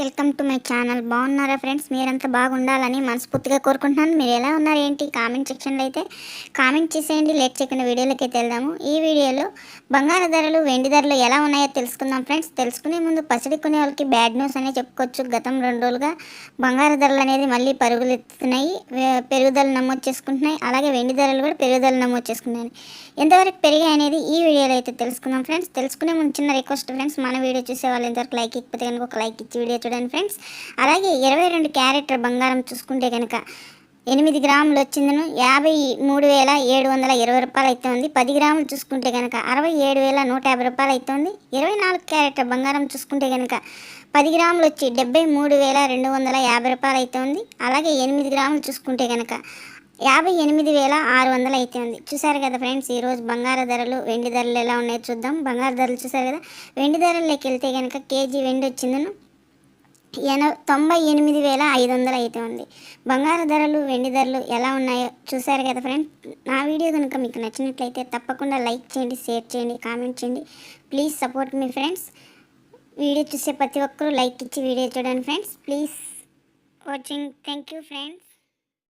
Welcome to my channel. బాగున్నారా friends? మీరంతా బాగుండాలని మనస్ఫూర్తిగా కోరుకుంటున్నాను. మీరు ఎలా ఉన్నారు ఏంటి? కామెంట్ సెక్షన్లో అయితే కామెంట్ చేసేయండి. లేట్ చేయకుండా వీడియోలోకి అయితే వెళ్దాము. ఈ వీడియోలో బంగారు ధరలు వెండి ధరలు ఎలా ఉన్నాయో తెలుసుకుందాం ఫ్రెండ్స్. తెలుసుకునే ముందు పసిడి కొనే వాళ్ళకి బ్యాడ్ న్యూస్ అనే చెప్పుకోవచ్చు. గతం రెండు రోజులుగా బంగారు ధరలు అనేది మళ్ళీ పరుగులెత్తుతున్నాయి వే- పెరుగుదల నమోదు చేసుకుంటున్నాయి. అలాగే వెండి ధరలు కూడా పెరుగుదల నమోదు చేసుకున్నాయి ఎంతవరకు పెరిగాయి అనేది ఈ వీడియోలో అయితే తెలుసుకుందాం ఫ్రెండ్స్. తెలుసుకునే ముందు చిన్న రిక్వెస్ట్ ఫ్రెండ్స్. మన వీడియో చూసే వాళ్ళు ఎంతవరకు లైక్ ఇకపోతే కనుక ఒక లైక్ ఇచ్చి వీడియో చూడండి ఫ్రెండ్స్. అలాగే ఇరవై రెండు క్యారెక్టర్ బంగారం చూసుకుంటే కనుక ఎనిమిది గ్రాములు వచ్చిందను. యాభై మూడు వేల ఏడు వందల ఇరవై రూపాయలు అయితే ఉంది. పది గ్రాములు చూసుకుంటే కనుక అరవై ఏడు వేల నూట యాభై రూపాయలు అయితే ఉంది. ఇరవై నాలుగు క్యారెట్ బంగారం చూసుకుంటే కనుక పది గ్రాములు వచ్చి డెబ్బై మూడు వేల రెండు వందల యాభై రూపాయలు అయితే ఉంది. అలాగే ఎనిమిది గ్రాములు చూసుకుంటే కనుక యాభై ఎనిమిది వేల ఆరు వందలు అయితే ఉంది. చూసారు కదా ఫ్రెండ్స్ ఈరోజు బంగారు ధరలు వెండి ధరలు ఎలా ఉన్నాయో చూద్దాం. బంగారు ధరలు చూసారు కదా? వెండి ధరల్లోకి వెళ్తే కనుక కేజీ వెండి వచ్చిందను. ఎన తొంభై ఎనిమిది వేల ఐదు వందలు అయితే ఉంది. బంగారు ధరలు వెండి ధరలు ఎలా ఉన్నాయో చూసారు కదా ఫ్రెండ్స్ నా వీడియో కనుక మీకు నచ్చినట్లయితే తప్పకుండా లైక్ చేయండి షేర్ చేయండి కామెంట్ చేయండి. ప్లీజ్ సపోర్ట్ మీ ఫ్రెండ్స్. వీడియో చూసే ప్రతి ఒక్కరూ లైక్ ఇచ్చి వీడియో చూడండి friends. Please watching. Thank you friends.